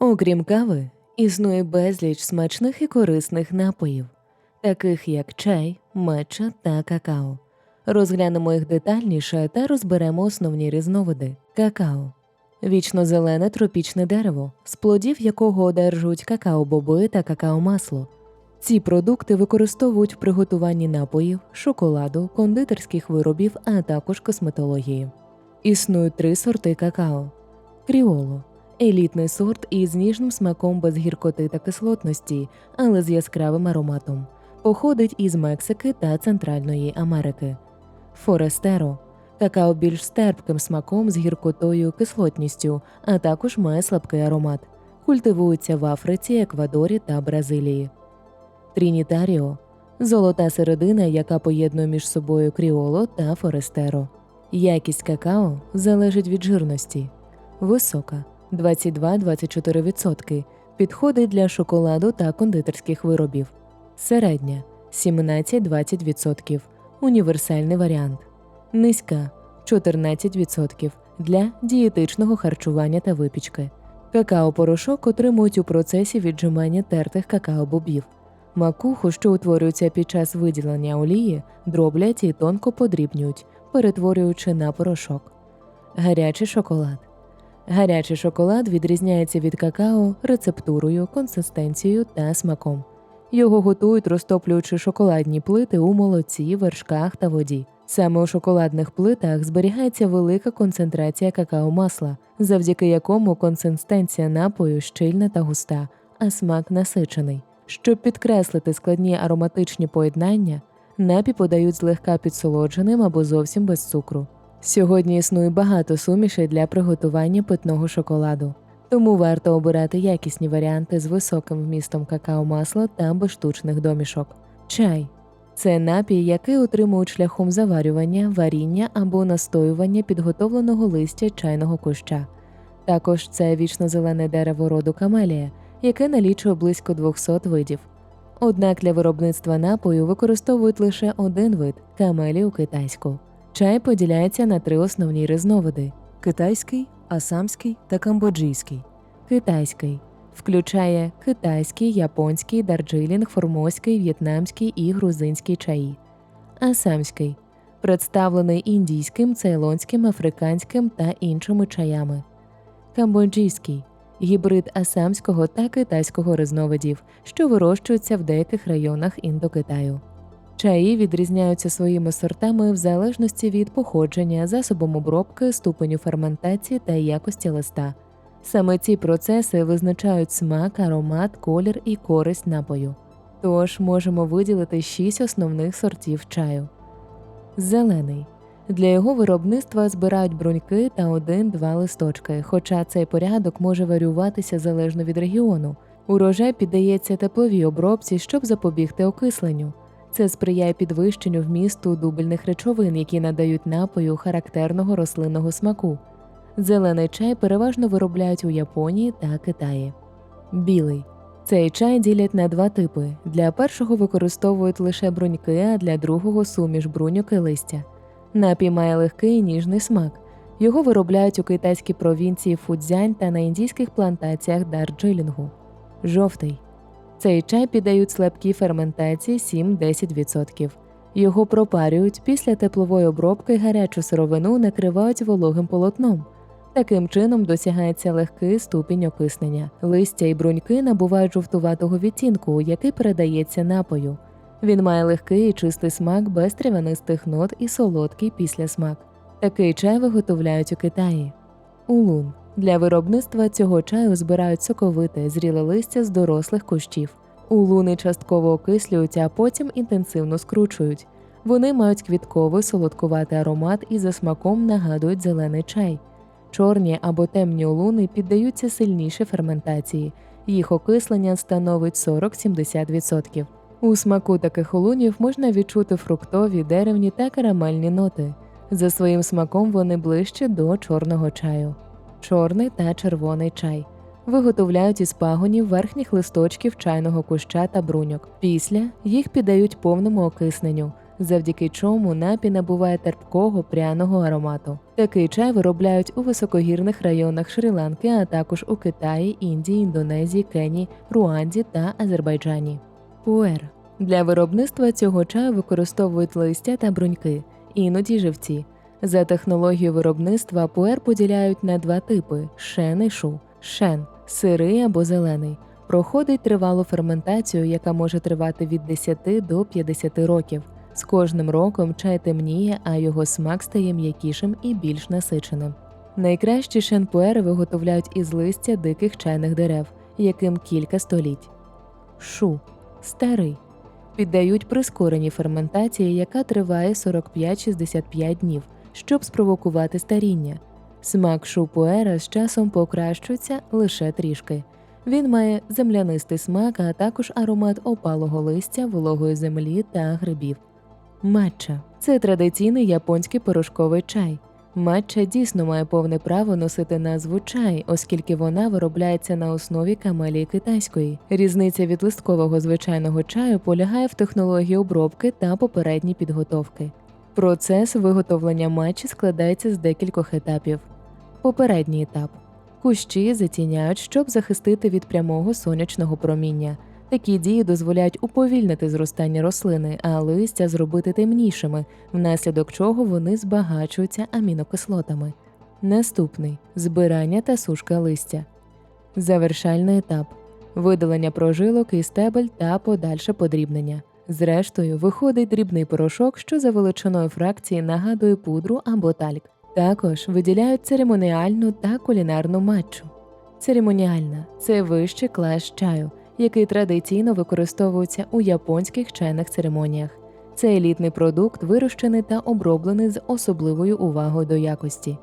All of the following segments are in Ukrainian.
Окрім кави, існує безліч смачних і корисних напоїв, таких як чай, меча та какао. Розглянемо їх детальніше та розберемо основні різновиди. Какао вічно зелене тропічне дерево, з плодів якого одержують какао-боби та какао-масло. Ці продукти використовують в приготуванні напоїв, шоколаду, кондитерських виробів, а також косметології. Існують три сорти какао: кріоло елітний сорт із ніжним смаком без гіркоти та кислотності, але з яскравим ароматом. Походить із Мексики та Центральної Америки. Форестеро какао більш з терпким смаком з гіркотою кислотністю, а також має слабкий аромат. Культивується в Африці, Еквадорі та Бразилії. Трінітаріо золота середина, яка поєднує між собою кріоло та форестеро. Якість какао залежить від жирності. Висока 22-24%. Підходить для шоколаду та кондитерських виробів. Середня 17-20%. Універсальний варіант. Низька 14% для дієтичного харчування та випічки. Какао-порошок отримують у процесі віджимання тертих какао-бобів. Макуху, що утворюється під час виділення олії, дроблять і тонко подрібнюють, перетворюючи на порошок. Гарячий шоколад. Гарячий шоколад відрізняється від какао рецептурою, консистенцією та смаком. Його готують, розтоплюючи шоколадні плити у молоці, вершках та воді. Саме у шоколадних плитах зберігається велика концентрація какао-масла, завдяки якому консистенція напою щільна та густа, а смак насичений. Щоб підкреслити складні ароматичні поєднання, напій подають злегка підсолодженим або зовсім без цукру. Сьогодні існує багато сумішей для приготування питного шоколаду, тому варто обирати якісні варіанти з високим вмістом какао-масла та без штучних домішок. Чай це напій, який отримують шляхом заварювання, варіння або настоювання підготовленого листя чайного куща. Також це вічно зелене дерево роду камелія, яке налічує близько 200 видів. Однак для виробництва напою використовують лише один вид камелію китайську. Чай поділяється на три основні різновиди: китайський, асамський та камбоджійський. Китайський включає китайський, японський, дарджилінг, формозький, в'єтнамський і грузинський чаї. Асамський представлений індійським, цейлонським, африканським та іншими чаями. Камбоджійський гібрид асамського та китайського різновидів, що вирощуються в деяких районах Індокитаю. Чаї відрізняються своїми сортами в залежності від походження, засобом обробки, ступеню ферментації та якості листа. Саме ці процеси визначають смак, аромат, колір і користь напою. Тож можемо виділити шість основних сортів чаю. Зелений. Для його виробництва збирають бруньки та один-два листочки, хоча цей порядок може варіюватися залежно від регіону. Урожай піддається тепловій обробці, щоб запобігти окисленню. Це сприяє підвищенню вмісту дубельних речовин, які надають напою характерного рослинного смаку. Зелений чай переважно виробляють у Японії та Китаї. Білий цей чай ділять на два типи. Для першого використовують лише бруньки, а для другого суміш бруньок і листя. Напій має легкий ніжний смак. Його виробляють у китайській провінції Фудзянь та на індійських плантаціях Дарджилінгу. Жовтий цей чай піддають слабкій ферментації 7-10%. Його пропарюють після теплової обробки гарячу сировину накривають вологим полотном. Таким чином досягається легкий ступінь окиснення. Листя і бруньки набувають жовтуватого відтінку, який передається напою. Він має легкий і чистий смак без травянистих нот і солодкий післясмак. Такий чай виготовляють у Китаї. Улун для виробництва цього чаю збирають соковите, зріле листя з дорослих кущів. Улуни частково окислюються, а потім інтенсивно скручують. Вони мають квітковий солодкуватий аромат і за смаком нагадують зелений чай. Чорні або темні улуни піддаються сильніше ферментації, їх окислення становить 40-70%. У смаку таких улунів можна відчути фруктові, деревні та карамельні ноти. За своїм смаком вони ближче до чорного чаю. Чорний та червоний чай виготовляють із пагонів верхніх листочків чайного куща та бруньок. Після їх піддають повному окисненню. завдяки чому напій набуває терпкого пряного аромату. Такий чай виробляють у високогірних районах Шрі-Ланки, а також у Китаї, Індії, Індонезії, Кенії, Руанді та Азербайджані. Пуер для виробництва цього чаю використовують листя та бруньки, іноді живці. За технологією виробництва пуер поділяють на два типи: шен і шу. Шен сирий або зелений. Проходить тривалу ферментацію, яка може тривати від 10 до 50 років. З кожним роком чай темніє, а його смак стає м'якішим і більш насиченим. Найкращі шенпуери виготовляють із листя диких чайних дерев, яким кілька століть. Шу старий. Піддають прискореній ферментації, яка триває 45-65 днів, щоб спровокувати старіння. Смак шупуера з часом покращується лише трішки. Він має землянистий смак, а також аромат опалого листя, вологої землі та грибів. Матча це традиційний японський порошковий чай. Матча дійсно має повне право носити назву чай, оскільки вона виробляється на основі камелії китайської. Різниця від листкового звичайного чаю полягає в технології обробки та попередній підготовки. Процес виготовлення матчі складається з декількох етапів. Попередній етап кущі затіняють, щоб захистити від прямого сонячного проміння. Такі дії дозволяють уповільнити зростання рослини, а листя зробити темнішими, внаслідок чого вони збагачуються амінокислотами. Наступний збирання та сушка листя. Завершальний етап видалення прожилок і стебель та подальше подрібнення. Зрештою, виходить дрібний порошок, що за величиною фракції нагадує пудру або тальк. Також виділяють церемоніальну та кулінарну матчу. Церемоніальна це вищий клас чаю, який традиційно використовується у японських чайних церемоніях. Це елітний продукт, вирощений та оброблений з особливою увагою до якості.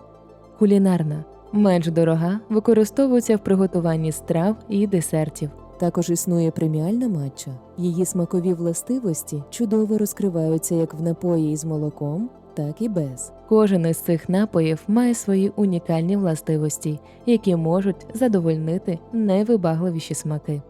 Кулінарна менш дорога, використовується в приготуванні страв і десертів. Також існує преміальна матча. Її смакові властивості чудово розкриваються як в напої із молоком, так і без. Кожен із цих напоїв має свої унікальні властивості, які можуть задовольнити найвибагливіші смаки.